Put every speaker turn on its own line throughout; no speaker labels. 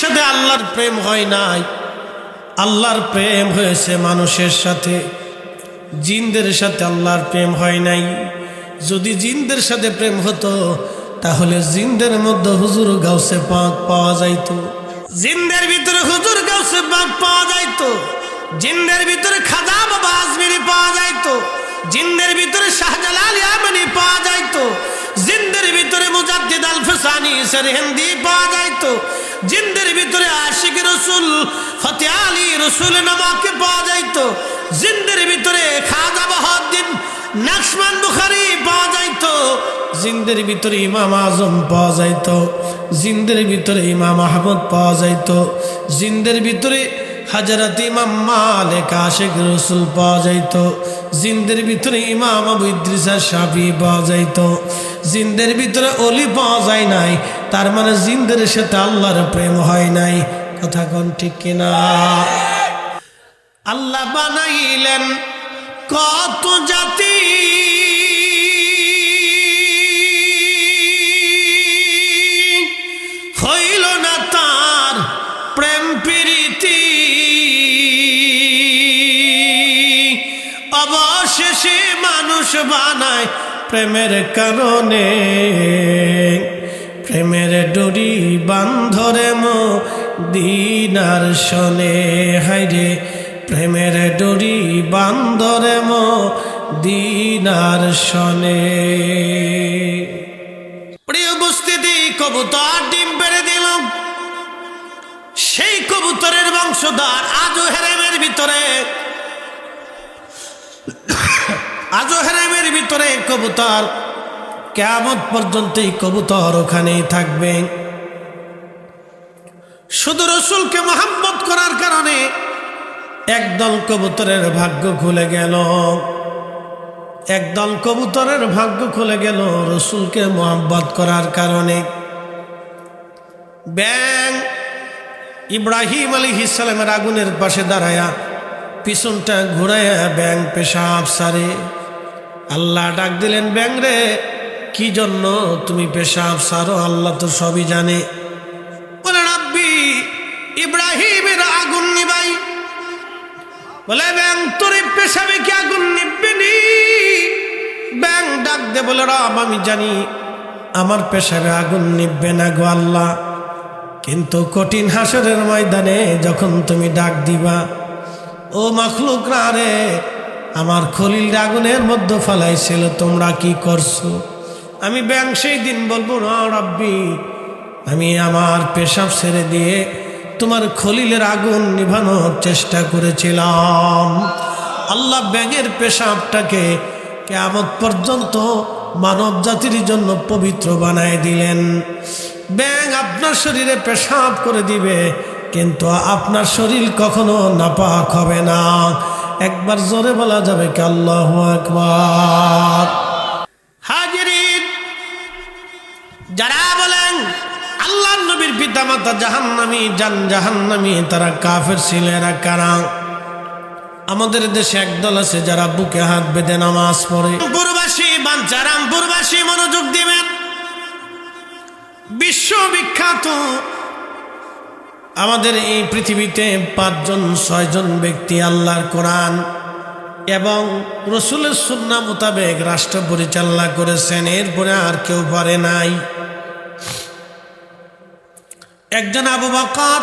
সাথে আল্লাহর প্রেম হয় নাই। আল্লাহর প্রেম হয়েছে মানুষের সাথে। জিনদের সাথে আল্লাহর প্রেম হয় নাই। যদি জিনদের সাথে প্রেম হতো, তাহলে জিনদের মধ্যে হুজুর গাউসে পাক পাওয়া যাইতো। জিনদের ভিতরে হুজুর গাউসে পাক পাওয়া যাইতো। জিনদের ভিতরে খাজা বাবা আজমিরি পাওয়া যাইতো। জিনদের ভিতরে শাহজালাল ইয়ামানি পাওয়া যাইতো। জিনদের ভিতরে মুজাদ্দিদ আল ফসানি হিন্দি পাওয়া যাইতো জিনদের ভিতরে আশিক রসুল, ফতে আলী রসুল নামাকে পাওয়া যাইতো জিনদের ভিতরে খাজা বাহাদ্দিন নাকসমান বুখারি পাওয়া যাইতো জিনদের ভিতরে ইমাম আজম পাওয়া যাইতো জিনদের ভিতরে ইমাম আহমদ পাওয়া যাইতো জিনদের ভিতরে হাজারাত ইমাম মালিক আশেখ রসুল পাওয়া যাইতো জিনদের ভিতরে ইমাম আবু ইদ্রিসা পাওয়া যাইতো। জিন্দের ভিতরে অলি পাওয়া যায় নাই, তার মানে জিন্দের সাথে আল্লাহর প্রেম হয় নাই। কথা কোন ঠিক কিনা? আল্লাহ বানাইলেন কত জাতি। বানায় প্রেমের কারণে। প্রেমের ডুরি বান্ধরে মো দিনার শনে। হাইরে প্রেমের ডুরি বান্ধরে মো দিনার শনে। প্রিয় উপস্থিতি, কবুতর ডিম পেড়ে দিল সেই কবুতরের বংশধর আজও হেরেমের ভিতরে। আজও হেরেমের ভিতরে কবুতর। কেমন পর্যন্ত এই কবুতর ওখানেই থাকবে। শুধু রসুলকে মোহাম্মত করার কারণে একদল কবুতরের ভাগ্য খুলে গেল। একদল কবুতরের ভাগ্য খুলে গেল রসুলকে মোহাম্মত করার কারণে। ব্যাং! ইব্রাহিম আলী ইসালামের আগুনের পাশে দাঁড়ায়া পিছনটা ঘুরাইয়া ব্যাং পেশাব সারে। আল্লাহ ডাক দিলেন, ব্যাং রে, কি জন্য তুমি পেশাব সারো? আল্লাহ তো সবই জানে। বলে, রাব্বি, ইব্রাহিমের আগুন নিবাই। বলে, ব্যাং, তোর পেশাবে কি আগুন নিববে নি? ব্যাং ডাক দে বলে, রাব, আমি জানি আমার পেশাবে আগুন নিববে না গো আল্লাহ। কিন্তু কঠিন হাসরের ময়দানে যখন তুমি ডাক দিবা, ও মখলুক রে আমার খলিল আগুনের মধ্যে ফেলাইছিল, তোমরা কি করছ? আমি ব্যাং সেই দিন বলব, না রাব্বি, আমি আমার পেশাব ছেড়ে দিয়ে তোমার খলিলের আগুন নিভানোর চেষ্টা করেছিলাম। আল্লাহ ব্যাঙের পেশাবটাকে কেমন পর্যন্ত মানব জাতির জন্য পবিত্র বানায় দিলেন। ব্যাং আপনার শরীরে পেশাব করে দিবে, কিন্তু আপনার শরীর কখনো নাপাক হবে না। একবার জোরে বলা যাবে কি আল্লাহ যারা বলেন আল্লাহ নবীর পিতা মাতা জাহান্নামি, জান জাহান্নামি, তারা কাফের কারা? আমাদের দেশে একদল আছে যারা বুকে হাত বেঁধে নামাজ পড়ে। পুরবাসী বাঞ্চারাম পুরবাসী মনোযোগ দিবেন। বিশ্ববিখ্যাত আমাদের এই পৃথিবীতে পাঁচজন, ছয়জন ব্যক্তি আল্লাহর কোরআন এবং রসুলের সুন্না মোতাবেক রাষ্ট্র পরিচালনা করেছেন, এরপরে আর কেউ পারে নাই। একজন আবু বাকার,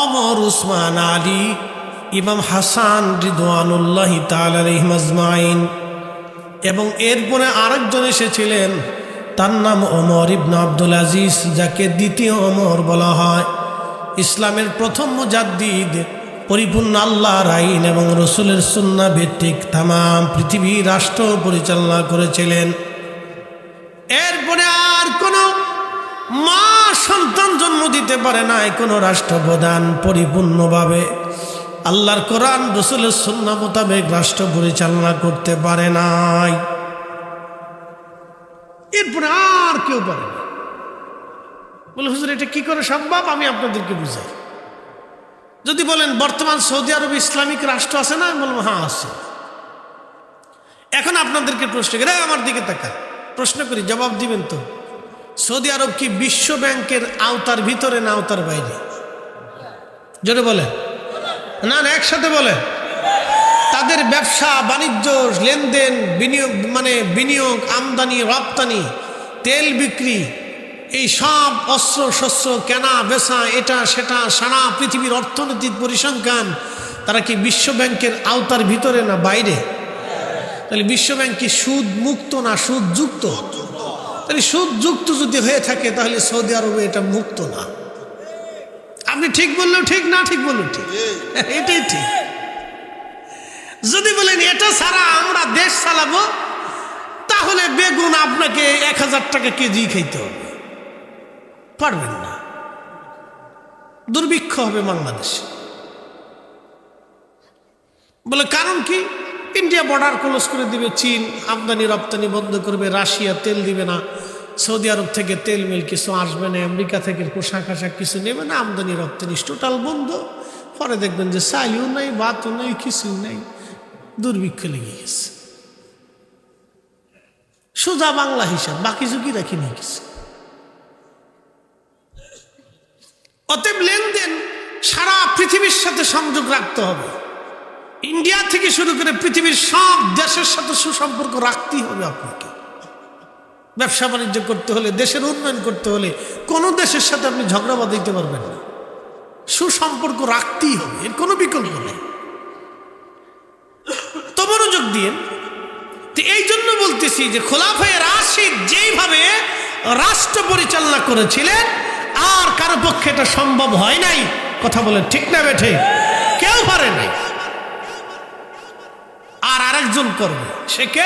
অমর উসমান আলী, ইমাম হাসান রিদওয়ানুল্লাহ তালমাইন এবং এরপরে আরেকজন এসেছিলেন, তার নাম অমর ইবন আব্দুল আজিজ, যাকে দ্বিতীয় অমর বলা হয়। ইসলামের প্রথম মুজাদ্দিদ, পরিপূর্ণ আল্লাহর আইন এবং রসুলের সুন্না ভিত্তিক তাম পৃথিবী রাষ্ট্র পরিচালনা করেছিলেন। এরপরে আর কোনো মা সন্তান জন্ম দিতে পারে নাই, কোনো রাষ্ট্রপ্রধান পরিপূর্ণভাবে। আল্লাহর কোরআন, রসুলের সুন্না মোতাবেক রাষ্ট্র পরিচালনা করতে পারে নাই। এরপরে আর কেউ পারে না। বলে, হুজুর, এটা কি করে সম্ভব? আমি আপনাদেরকে বুঝাই। যদি বলেন, বর্তমান সৌদি আরব ইসলামিক রাষ্ট্র আছে না? বলব হ্যাঁ আছে। এখন আপনাদেরকে প্রশ্ন করে আমার দিকে তাকান। প্রশ্ন করি, জবাব দিবেন তো? সৌদি আরব কি বিশ্ব ব্যাংকের আওতার ভিতরে না আওতার বাইরে? জোরে বলে না না, একসাথে বলে তাদের ব্যবসা, বাণিজ্য, লেনদেন, বিনিয়োগ মানে বিনিয়োগ, আমদানি, রপ্তানি, তেল বিক্রি এই সব অস্ত্র শস্ত্র কেনা বেচা এটা সেটা সারা পৃথিবীর অর্থনৈতিক পরিসংখ্যান তারা কি বিশ্ব ব্যাংকের আওতার ভিতরে না বাইরে? তাহলে বিশ্ব ব্যাংক কি সুদ মুক্ত না সুদ যুক্ত তাহলে সুদ যুক্ত যদি হয়ে থাকে তাহলে সৌদি আরবে এটা মুক্ত না। আপনি ঠিক বললেও ঠিক না ঠিক বললেও ঠিক। এটাই ঠিক। যদি বলেন এটা ছাড়া আমরা দেশ চালাবো তাহলে বেগুন আপনাকে এক হাজার টাকা কেজি খাইতে হবে। পারবেন না। দুর্ভিক্ষ হবে বাংলাদেশে। বলে কারণ কি? ইন্ডিয়া বর্ডার ক্লোজ করে দিবে চীন, আমদানি রপ্তানি বন্ধ করবে, রাশিয়া তেল দিবে না, সৌদি আরব থেকে তেল মিল কিছু আসবে না, আমেরিকা থেকে পোশাক আশাক কিছু নেবে না, আমদানি রপ্তানি টোটাল বন্ধ। পরে দেখবেন যে চাইও নাই, বাতও নেই, কিছুই নেই, দুর্ভিক্ষ লেগে গেছে। সোজা বাংলা হিসাব, বাকি ঝুঁকি রাখিনি কিছু। অতএব লেনদেন সারা পৃথিবীর সাথে সংযোগ রাখতে হবে। ইন্ডিয়া থেকে শুরু করে পৃথিবীর সব দেশের সাথে সুসম্পর্ক রাখতেই হবে আপনাকে। ব্যবসা বাণিজ্য করতে হলে, দেশের উন্নয়ন করতে হলে কোনো দেশের সাথে আপনি ঝগড়া বাঁধাইতে পারবেন না। সুসম্পর্ক রাখতেই হবে, এর কোনো বিকল্প নেই। তো মনোযোগ দিয়ে, তো এই জন্য বলতেছি যে খোলাফায় রাশিদ যেইভাবে রাষ্ট্র পরিচালনা করেছিলেন আর কারও পক্ষে এটা সম্ভব হয় নাই। কথা বলেন, ঠিক না বেঠে? কেউ পারে নাই। আর আরেকজন করবে, সে কে?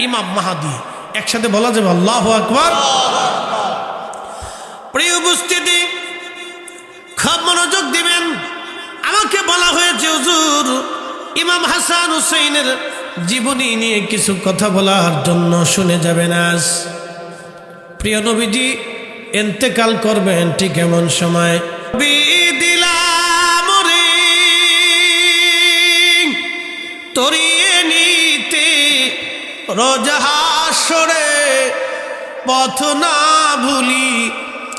ইমাম মাহাদি। একসাথে বলা যাবে, আল্লাহ আকবর। প্রিয় উপস্থিতি, খুব মনোযোগ দিবেন। আমাকে বলা হয়েছে, হুজুর, ইমাম হাসান হুসেইনের জীবনী নিয়ে কিছু কথা বলার জন্য শুনে যাবেন আজ। প্রিয় নবীজি এন্তেকাল করবেন ঠিক এমন সময়। দিলাম রে, তরিয়ে নিতে রোজাহাসরে পথ না ভুলি,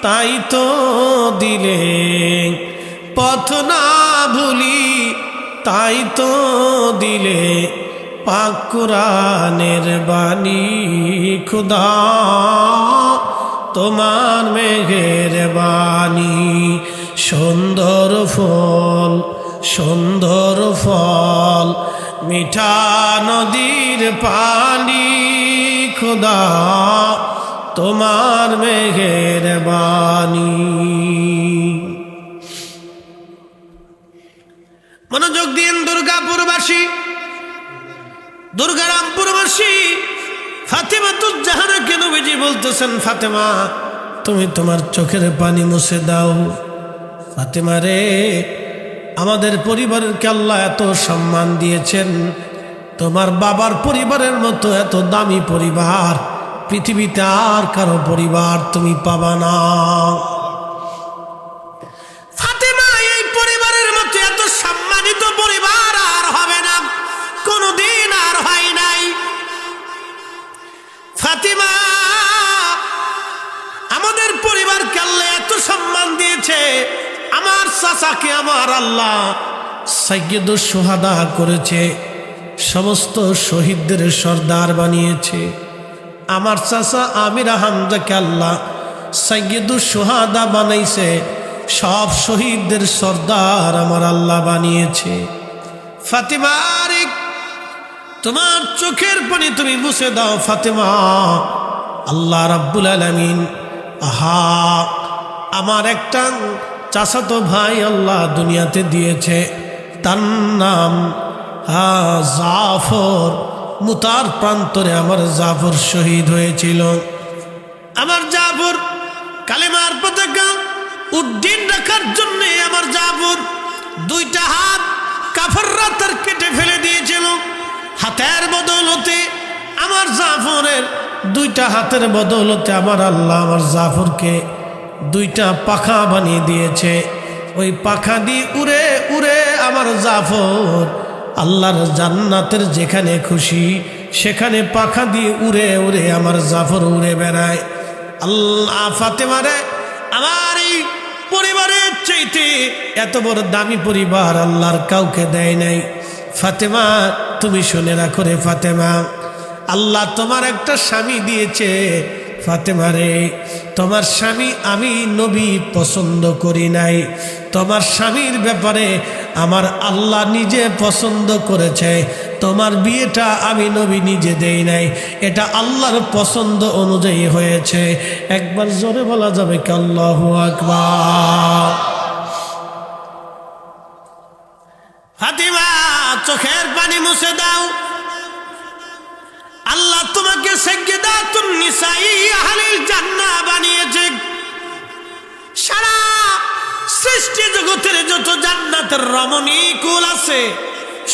তাই তো দিলে। পথ না ভুলি, তাই তো দিলে। পাকুরানের বাণী, খুদা। তোমার মেঘের বাণী। সুন্দর ফল সুন্দর ফল, মিঠা নদীর পানি। খোদা, তোমার মেঘের বাণী। মনোযোগ দিন দুর্গাপুরবাসী, দুর্গারামপুরবাসী। ফাতেমা তো জাহানা কেন বেজি বলতেছেন, ফাতেমা? তুমি তোমার চোখের পানি মুছে দাও। ফাতেমা রে, আমাদের পরিবারের আল্লাহ এত সম্মান দিয়েছেন। তোমার বাবার পরিবারের মতো এত দামি পরিবার, পৃথিবীতে আর কারও পরিবার তুমি পাবা না। ফাতেমা, এই পরিবারের মতো এত সম্মানিত পরিবার আর হবে ফাতিমা, আমাদের পরিবারকে আল্লাহ এত সম্মান দিয়েছে। আমার চাচাকে, আমার আল্লাহ সাইয়দ সোহাদা করেছে, সমস্ত শহীদদের সর্দার বানিয়েছে। আমার চাচা আমির হামজাকে আল্লাহ সাইয়দ সোহাদা বানাইছে, সব শহীদদের সর্দার আমার আল্লাহ বানিয়েছে। ফাতিমার তোমার চোখের পানি তুমি মুছে দাও, ফাতেমা। আল্লাহ রাব্বুল আলমিন, আহা, আমার একটা চাচাতো ভাই আল্লাহ দুনিয়াতে দিয়েছে। তার নাম জাফর। মুতার প্রান্তরে আমার জাফর শহীদ হয়েছিল। আমার জাফর কালেমার পতাকা উদ্দিন রাখার জন্য আমার জাফর দুইটা হাত কাফররা তার কেটে ফেলে দিয়েছিল। হাতের বদৌলতে আমার জাফরের, দুইটা হাতের বদৌলতে আমার আল্লাহ আমার জাফরকে দুইটা পাখা বানিয়ে দিয়েছে। ওই পাখা দিয়ে উড়ে উড়ে আমার জাফর আল্লাহর জান্নাতের যেখানে খুশি, সেখানে পাখা দিয়ে উড়ে উড়ে আমার জাফর উড়ে বেড়ায়। আল্লাহ ফাতেমারে আমার এই পরিবারের চাইতে এত বড় দামি পরিবার আল্লাহর কাউকে দেয় নাই। ফাতেমা তুমি শুনে রাখো রে ফাতেমা। আল্লাহ তোমার একটা স্বামী দিয়েছে। ফাতেমা রে, তোমার স্বামী আমি নবী পছন্দ করি নাই। তোমার স্বামীর ব্যাপারে আমার আল্লাহ নিজে পছন্দ করেছে। তোমার বিয়েটা আমি নবী নিজে দেই নাই। এটা আল্লাহর পছন্দ অনুযায়ী হয়েছে। একবার জোরে বলা যাবে কি আল্লাহ আকবার। চোখের পানি মুছে দাও। আল্লাহ তোমাকে সেজ্ঞেদাতুন নিসাই আহলিল জান্নাহ বানিয়েছে। সারা সৃষ্টি জগতের যত জান্নাতের রমণী কুল আছে,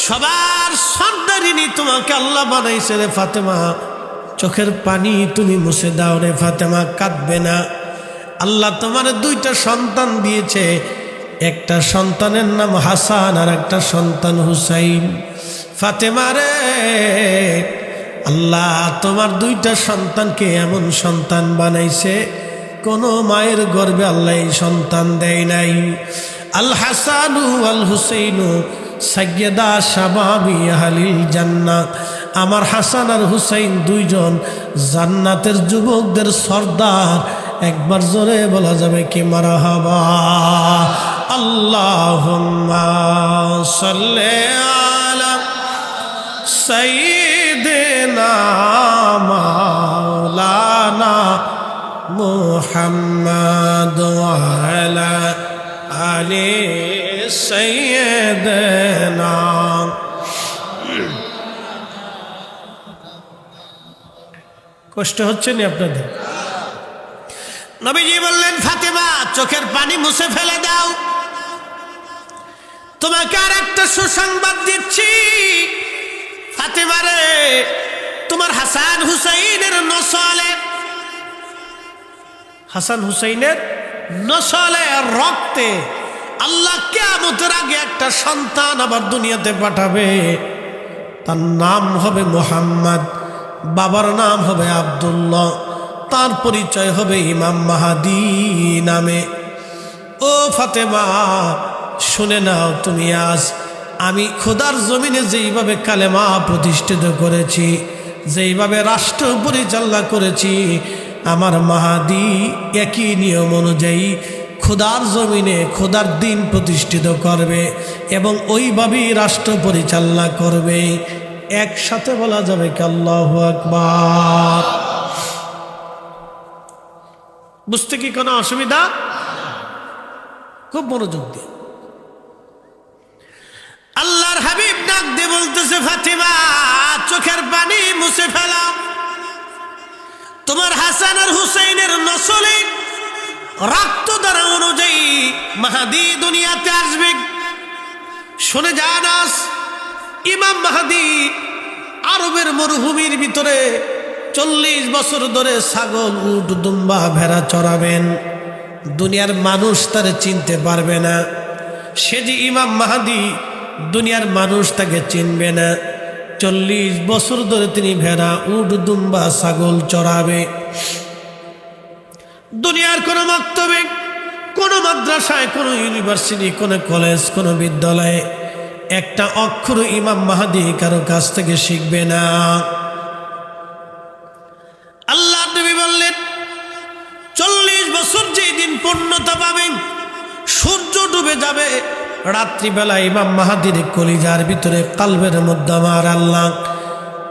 সবার সন্তানিনী তোমাকে আল্লাহ বানাইছে রে ফাতেমা। চোখের পানি তুমি মুছে দাও রে ফাতেমা, কাঁদবে না। আল্লাহ তোমার দুইটা সন্তান দিয়েছে একটা সন্তানের নাম হাসান আর একটা সন্তান হুসাইন। ফাতেমা রে, আল্লাহ তোমার দুইটা সন্তানকে এমন সন্তান বানাইছে, কোনো মায়ের গর্বে আল্লাহ সন্তান দেয় নাই। আল হাসানু আল হুসেইনু সাইয়েদা শাবাবি আহলিল জান্নাত আমার হাসান আর হুসাইন দুইজন জান্নাতের যুবকদের সর্দার। একবার জোরে বলা যাবে কি মারা আল্লাহুম্মা সাল্লি আলা সাইয়্যিদিনা কষ্ট হচ্ছে না আপনাদের? নবীজি বললেন, ফাতেমা, চোখের পানি মুছে ফেলে দাও। তোমাকে আর একটা সুসংবাদ দিচ্ছি। ফাতেমারে, তোমার হাসান হুসাইনের নসলে, হাসান হুসাইনের নসলে রক্তে আল্লাহ কেমতের আগে একটা সন্তান আবার দুনিয়াতে পাঠাবে। তার নাম হবে মোহাম্মদ, বাবার নাম হবে আবদুল্লাহ, তার পরিচয় হবে ইমাম মাহাদি নামে। ও ফাতেমা শুনে নাও তুমি আজ, আমি খোদার জমিনে যেইভাবে কালেমা প্রতিষ্ঠিত করেছি, যেইভাবে রাষ্ট্র পরিচালনা করেছি, আমার মাহাদি একই নিয়ম অনুযায়ী খোদার জমিনে খোদার দিন প্রতিষ্ঠিত করবে এবং ওইভাবেই রাষ্ট্র পরিচালনা করবে। একসাথে বলা যাবে কি আল্লাহ আকবার। বুঝতে কি কোনো অসুবিধা? খুব মনোযোগ দিয়ে। চোখের পানি মুছে ফেলা। তোমার হাসান আর হুসাইনের নসলে রক্ত দ্বারা অনুযায়ী মাহাদি দুনিয়াতে আসবে। শুনে জানাস ইমাম মাহাদি আরবের মরুভূমির ভিতরে চল্লিশ বছর ধরে ছাগল, উট, দুম্বা, ভেড়া চড়াবেন দুনিয়ার মানুষ তারে চিনতে পারবে না। সে যে ইমাম মাহাদি, দুনিয়ার মানুষ তাকে চিনবে না। চল্লিশ বছর ধরে তিনি ভেড়া, উট, দুম্বা, ছাগল চড়াবে। দুনিয়ার কোনো মক্তবে, কোনো মাদ্রাসায়, কোনো ইউনিভার্সিটি, কোনো কলেজ, কোনো বিদ্যালয়ে একটা অক্ষর ইমাম মাহাদি কারও কাছ থেকে শিখবে না। আল্লাহ নবী বললেন, চল্লিশ বছর যেই দিন পূর্ণতা পাবেন, সূর্য ডুবে যাবে রাত্রিবেলা ইমাম মাহাদির কলিজার ভিতরে কালবের মধ্যে আমার আল্লাহ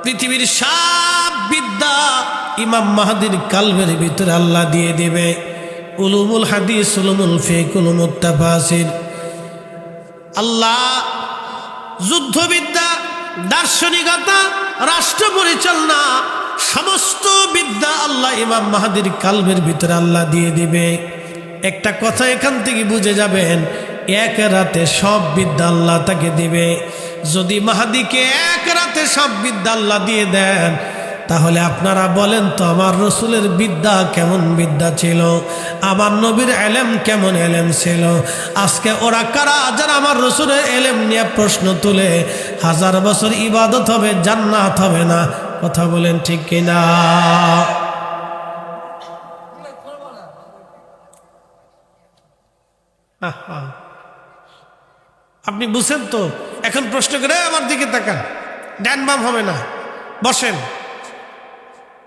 পৃথিবীর সব বিদ্যা ইমাম মাহাদির কালবের ভিতরে আল্লাহ দিয়ে দেবে। উলুমুল হাদিস, উলুমুল ফেক, উলুমুল তাফাসির। আল্লাহ যুদ্ধবিদ্যা, দার্শনিকতা রাষ্ট্র পরিচালনা সমস্ত বিদ্যা আল্লাহ ইমাম মাহাদির কালবের ভিতরে আল্লাহ দিয়ে দিবে। একটা কথা এখান থেকে বুঝে যাবেন এক রাতে সব বিদ্যা আল্লাহ তাকে দিবে। যদি মাহাদিকে এক রাতে সব বিদ্যা আল্লাহ দিয়ে দেন, তাহলে আপনারা বলেন তো, আমার রসুলের বিদ্যা কেমন বিদ্যা ছিল? আমার নবীর এলেম কেমন এলেম ছিল? আজকে ওরা কারা যারা আমার রসুলের এলেম নিয়ে প্রশ্ন তুলে, হাজার বছর ইবাদত হবে, জান্নাত হবে না? কথা বলেন ঠিক কিনা? আহা। আপনি বুঝছেন তো? এখন প্রশ্ন করে আমার দিকে তাকান। ডান বাম হবে না। বসেন।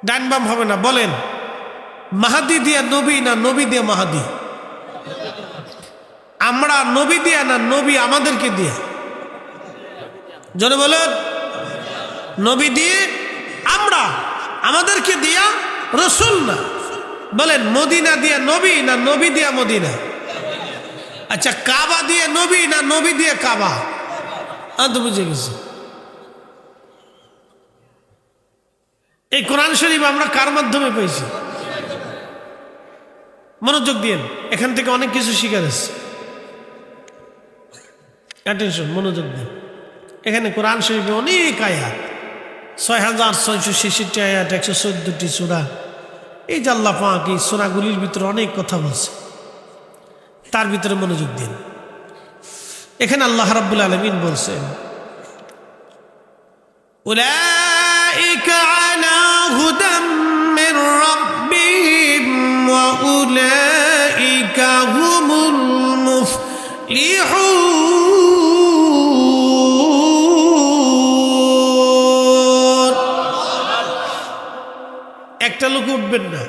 ডান বাম হবে না, বলেন। মাহাদি দিয়া নবী না নবী দিয়া মাহাদি? আমরা নবী দিয়া না নবী আমাদেরকে দিয়া? জনে বলেন। নবী দিয়ে আমরা, আমাদেরকে দিয়া রসুল না। বলেন, মদিনা দিয়া নবী না নবী দিয়া মদিনা? আচ্ছা কাবা দিয়ে নবী না নবী দিয়ে কাবা? আমি তো বুঝে গেছি। এই কোরআন শরীফ আমরা কার মাধ্যমে পেয়েছি? মনোযোগ দিন এখান থেকে অনেক কিছু শিখে যাচ্ছে অ্যাটেনশন মনোযোগ দিন এখানে কোরআন শরীফে অনেক আয়াত। ছয় হাজার ছয়শো ছেষট্টি আয়াত, একশো চোদ্দটি চূড়া এই আল্লাহ পাক এই সোনাগুলির ভিতরে অনেক কথা বলছে। তার ভিতরে মনোযোগ দিন এখানে আল্লাহ রাব্বুল আলমিন বলছেন أولئك على هدى من ربهم وأولئك هم المفلحون একটা লোক উঠবেন না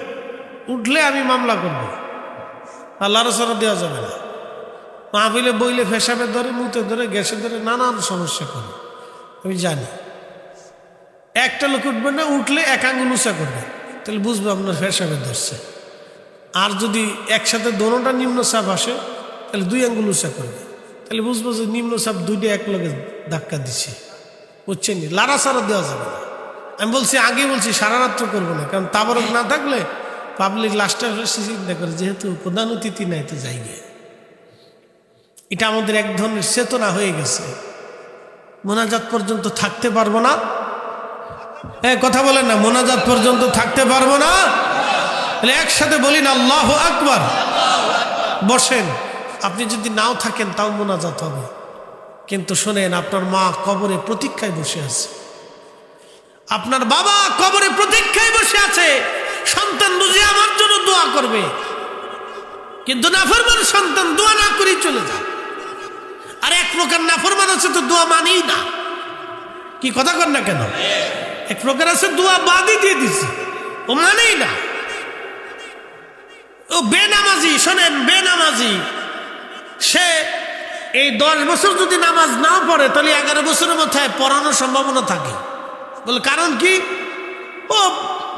উঠলে আমি মামলা করব আল্লাহর সারা দেওয়া যাবে না। মাহফিলে বইলে ফেসাবে ধরে, মুতে ধরে, গ্যাসে ধরে, নানান সমস্যা করে। আমি জানি। একটা লোক উঠবে না, উঠলে এক আঙুল উঁচা করবে। তাহলে বুঝব আপনার ফেসাবে ধরছে। আর যদি একসাথে দোনোটা নিম্নচাপ আসে, তাহলে দুই আঙ্গুল উঁচা করবে। তাহলে বুঝব যে নিম্নচাপ দুইটা এক লগে ধাক্কা দিচ্ছে বুঝছেন? লাড়া সারা দেওয়া যাবে না। আমি বলছি আগে বলছি, সারা রাত্র করব না। কারণ তাবরক না থাকলে পাবলিক লাস্টে চিন্তা করে, যেহেতু প্রধান অতিথি নাই তো যাই গিয়ে। এটা আমাদের এক ধরনের চেতনা হয়ে গেছে। মোনাজাত পর্যন্ত থাকতে পারব না। হ্যাঁ কথা বলেন না, মোনাজাত পর্যন্ত থাকতে পারব না। একসাথে বলি না, আল্লাহ আকবার। বসেন, আপনি যদি নাও থাকেন তাও মোনাজাত হবে। কিন্তু শোনেন, আপনার মা কবরে প্রতীক্ষায় বসে আছে। আপনার বাবা কবরে প্রতীক্ষায় বসে আছে। সন্তান বুঝে আমার জন্য দোয়া করবে। কিন্তু নাফরমান সন্তান দোয়া না করেই চলে যায়। আর এক প্রকার নাফরমান আছে তো দোয়া মানেই না। কি কথা কর না কেন? এক প্রকার আছে দোয়া বাদই দিয়ে দিছে। ও মানেই না। ও বেনামাজি, শোনেন, বেনামাজি। সে এই দশ বছর যদি নামাজ না পড়ে, তাহলে এগারো বছরের মাথায় পড়ানোর সম্ভাবনা থাকে। বলে কারণ কি? ও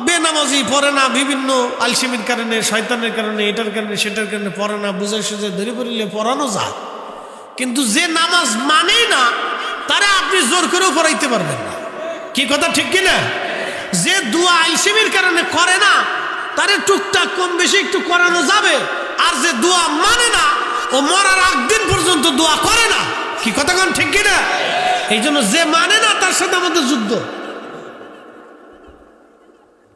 বেনামাজি পড়ে না, বিভিন্ন আলসিমির কারণে, শয়তানের কারণে, এটার কারণে, সেটার কারণে পড়ে না বুঝে সুঝে ধরে পড়লে পড়ানো যায়। কিন্তু যে নামাজ মানেই না, তারা আপনি জোর করেও পড়াইতে পারবেন না। কি কথা, ঠিক কিনা? যে দুয়া আলসিমির কারণে করে না, তারে টুকটাক কম বেশি একটু করানো যাবে। আর যে দোয়া মানে না, ও মরার আগ দিন পর্যন্ত দোয়া করে না। কি কথা কোন, ঠিক কিনা? এই জন্য যে মানে না, তার সাথে আমাদের যুদ্ধ।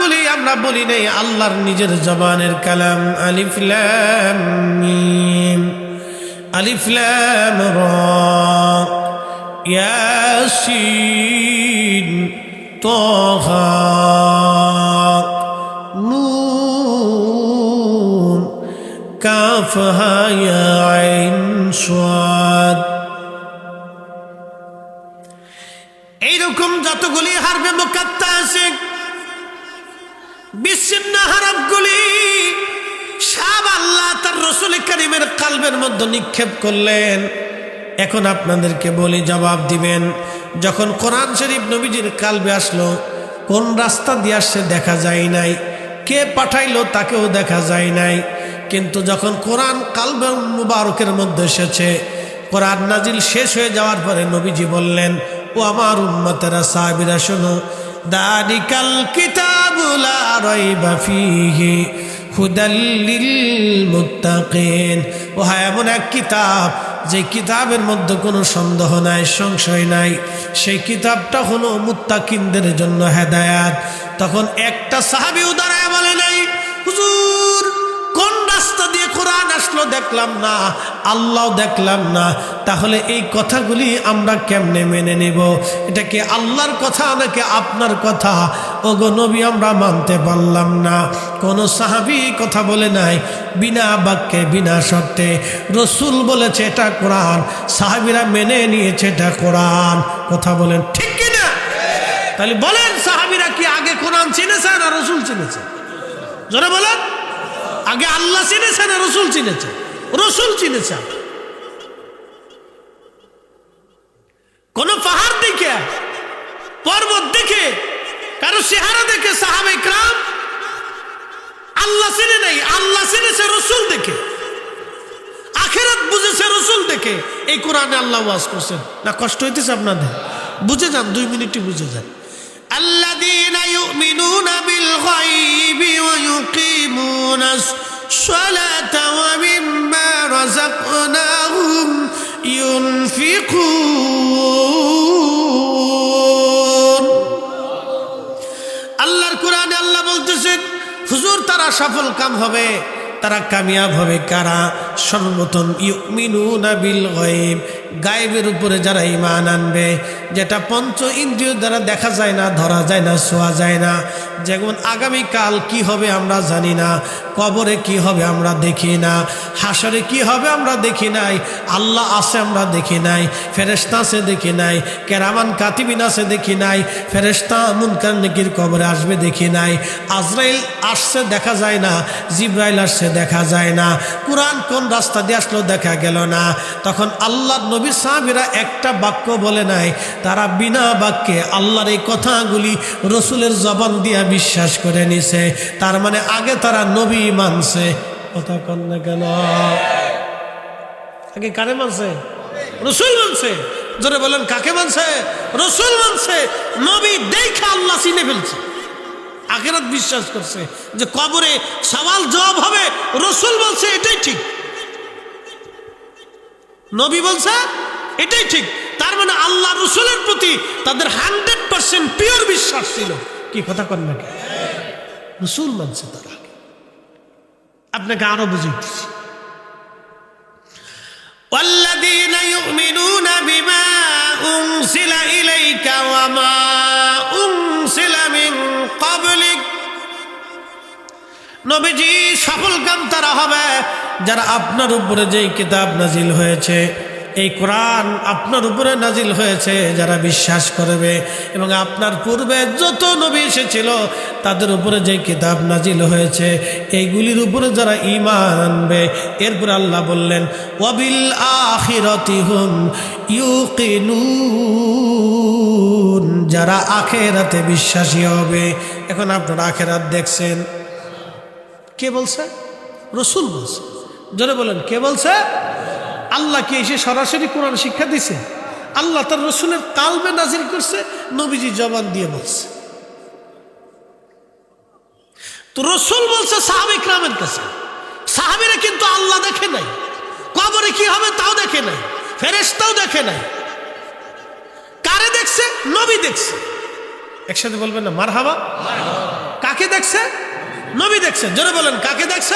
কথাগুলি আমরা বলি নাই আল্লাহর নিজের জবানের কালাম। আলিফলাম আলিফলাম ইয়াসিন ইয়া এইরকম যতগুলি হারবে মোকাত্তা আছে বিচ্ছিন্ন হারবগুলি সব আল্লাহ তার রসুল করিমের কালবের মধ্যে নিক্ষেপ করলেন। এখন আপনাদেরকে বলি জবাব দিবেন, যখন কোরআন শরীফ নবীজির কালবে আসলো, কোন রাস্তা দিয়ে আসছে দেখা যায় নাই, কে পাঠাইলো তাকেও দেখা যায় নাই। কিন্তু যখন কোরআন কালবে মুবারকের মধ্যে এসেছে, কোরআন নাজিল শেষ হয়ে যাওয়ার পরে নবীজি বললেন, ও আমার উম্মতেরা, সাহাবিরা, শোনো দারিকাল কিতাবুলা রইবা ফিহি হুদাল্লিল মুত্তাকিন ও হ্যাঁ এমন এক কিতাব যে কিতাবের মধ্যে কোনো সন্দেহ নাই, সংশয় নাই। সেই কিতাবটা হলো মুত্তাকিনদের জন্য হেদায়াত। তখন একটা সাহাবিও দাঁড়ায় বলে নাই, হুজুর দিয়ে কোরআন আসলো, দেখলাম না, আল্লাহ দেখলাম না। তাহলে এই কথাগুলি আমরা কেমনে মেনে নেব? এটা কি আল্লাহর কথা নাকি আপনার কথা? ওগো নবী, আমরা মানতে পারলাম না। কোনো সাহাবি কথা বলে নাই, বিনা বাক্যে, বিনা শর্তে। রসুল বলেছে, এটা কোরআন। সাহাবিরা মেনে নিয়েছে, এটা কোরআন। কথা বলেন, ঠিক কিনা তাহলে বলেন, সাহাবিরা কি আগে কোরআন চিনেছে না রসুল চিনেছে? জোরে বলেন। আগে আল্লাহ চিনেছে না রসুল চিনেছে? রসুল চিনেছে কোন পাহাড় দেখে, পর্বত দেখে, কারও চেহারা দেখে, সাহাবে ক্রাম আল্লাহ চিনে নেই, আল্লাহ চিনেছে রসুল দেখে। আখেরাত বুঝেছে রসুল দেখে। এই কোরআনে আল্লাহ ওয়াজ করছেন। না, কষ্ট হইতেছে আপনাদের? বুঝে যান, দুই মিনিটই বুঝে যান। الذين يؤمنون بالغيب ويقيمون الصلاة ومما رزقناهم ينفقون. আল্লাহর কোরআনে আল্লাহ বলতেছেন, হুজুর, তারা সফল কাম হবে, তারা কামিয়াব হবে কারা? সর্বতম ইউমিনু নাবিল গায়ব। গায়েবের উপরে যারা ইমান আনবে, যেটা পঞ্চ ইন্দ্রিয় দ্বারা দেখা যায় না, ধরা যায় না, শোয়া যায় না। যেমন আগামীকাল কি হবে আমরা জানি না, কবরে কি হবে আমরা দেখি না, হাসরে কি হবে আমরা দেখি নাই, আল্লাহ আছে আমরা দেখি নাই ফেরেস্তা আছে দেখি নাই, কেরামান কাতিবিন আছে দেখি নাই ফেরেস্তা মুনকার নেকির কবরে আসবে দেখি নাই, আজরাইল আসছে দেখা যায় না, জিব্রাইল আসছে দেখা যায় না, কোরআন কোন রাস্তা দিয়ে আসলো দেখা গেল না, তখন আল্লাহ নবী সাহাবিরা একটা বাক্য বলে নাই, তারা বিনা বাক্যে আল্লাহর এই কথাগুলি রসুলের জবান দিয়া বিশ্বাস করে নিছে। তার মানে আগে তারা নবী মানছে। কথা কন না কেন? আগে কারে মানছে? রসুল মানছে। জোরে বলেন, কাকে মানছে? রসুল মানছে। নবী দেখে আল্লাহ চিনে ফেলছে। আখেরাত বিশ্বাস করছে যে কবরে সওয়াল জবাব হবে, রসুল বলছে এটাই ঠিক। নবী বলছে এটাই ঠিক তার মানে আল্লাহ রসুলের প্রতি তাদের হান্ড্রেড পার্সেন্ট পিওর বিশ্বাস ছিল কি কথা কর নাকি রসুল মানছে তারা আপনাকে আরো বুঝিয়ে দিচ্ছি والذين يؤمنون بما নবীজি, সফল কাম তারা হবে। যারা আপনার উপরে যেই কিতাব নাজিল হয়েছে, এই কোরআন আপনার উপরে নাজিল হয়েছে, যারা বিশ্বাস করবে এবং আপনার পূর্বে যত নবী এসেছিল, তাদের উপরে যে কিতাব নাজিল হয়েছে, এইগুলির উপরে যারা ইমান আনবে, এরপর আল্লাহ বললেন, ওয়াবিল আখিরতি হুম ইউকিনুন। যারা আখেরাতে বিশ্বাসী হবে। এখন আপনারা আখেরাত দেখছেন। কে বলছে? রসুল বলছে। জোরে বলেন কে বলছে? আল্লাহ কি এসে সরাসরি কোরআন শিক্ষা দিছে? আল্লাহ তার রসুলের কালবে নাজির করছে নবীজি জবান দিয়ে বলছে। তো রসুল বলছে সাহাবিক রামের কাছে। সাহাবিরা কিন্তু আল্লাহ দেখে নাই। কবরে কি হবে তাও দেখে নাই। ফেরেশতাও দেখে নাই। কারে দেখছে? নবী দেখছে। একসাথে বলবেন না মার হাবা কাকে দেখছে? নবী দেখছে, জোরে বলেন, কাকে দেখছে?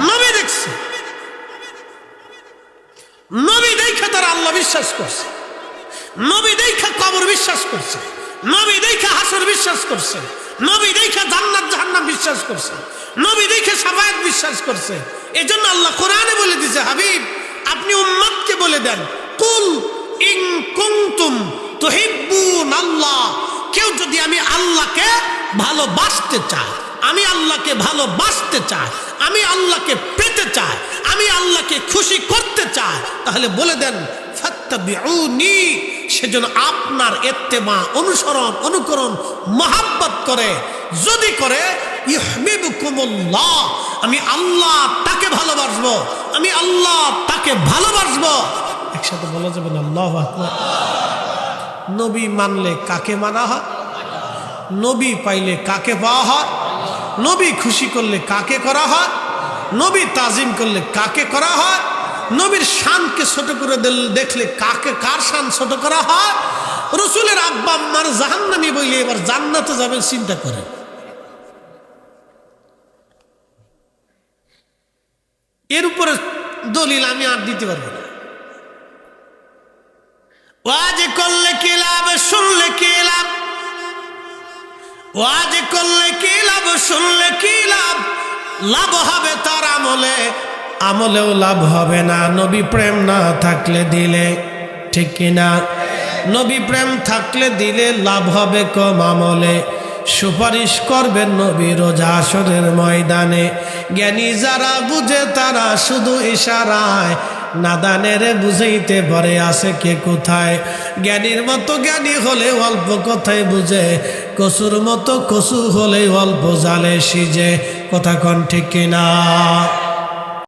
নবী দেখছে। নবী দেখা তারা আল্লাহ বিশ্বাস করছে। নবী দেখা কবর বিশ্বাস করছে। নবী দেখা হাসর বিশ্বাস করছে। নবী দেখা জান্নাত জাহান্নাম বিশ্বাস করছে। নবী দেখে সাফায়াত বিশ্বাস করছে। এই জন্য আল্লাহ কোরআনে বলে দিছে হাবিব, আপনি উম্মাদকে বলে দেন, কুল ইন কুনতুম তুহিব্বুন আল্লাহ কেউ যদি আমি আল্লাহকে ভালোবাসতে চায় আমি আল্লাহকে ভালোবাসতে চাই। আমি আল্লাহকে পেতে চাই। আমি আল্লাহকে খুশি করতে চাই। তাহলে বলে দেন সেজন্য আপনার এত্তেমা, অনুসরণ, অনুকরণ, মহাব্বত করে। যদি করে ইহমিবুকুমুল্লাহ আমি আল্লাহ তাকে ভালোবাসবো। আমি আল্লাহ তাকে ভালোবাসবো। একসাথে বলা যাবে না, আল্লাহ নবী মানলে কাকে মানা হয়? নবী পাইলে কাকে পাওয়া হয়? নবী খুশি করলে কাকে করা হয়? নবী তাজিম করলে কাকে করা হয়? নবীর শানকে ছোট করে দেখলে কাকে, কার শান ছোট করা হয়? রসুলের আব্বা আম্মার জাহান্নামি বইলে এবার জান্নাতে যাবেন, চিন্তা করে এর উপরে দলিল আমি আর দিতে পারব না। ওয়াজ করলে কি লাভ, শুনলে কি ওয়াজ করলে কি লাভ, শুনলে কি লাভ? লাভ হবে তার আমলে, আমলেও লাভ হবে না। নবী প্রেম না থাকলে দিলে ঠিক কিনা নবী প্রেম থাকলে দিলে লাভ হবে কম আমলে। সুপারিশ করবেন নবী রোজা আসরের ময়দানে। জ্ঞানী যারা বুঝে তারা শুধু ইশারায় নাদানের বুঝাইতে পারে আছে কে কোথায়? জ্ঞানীর মতো জ্ঞানী হলে অল্প কথায় বুঝে, কসুর মতো কসু হলে অল্প জালে সিজে। কথা কন ঠিক কিনা?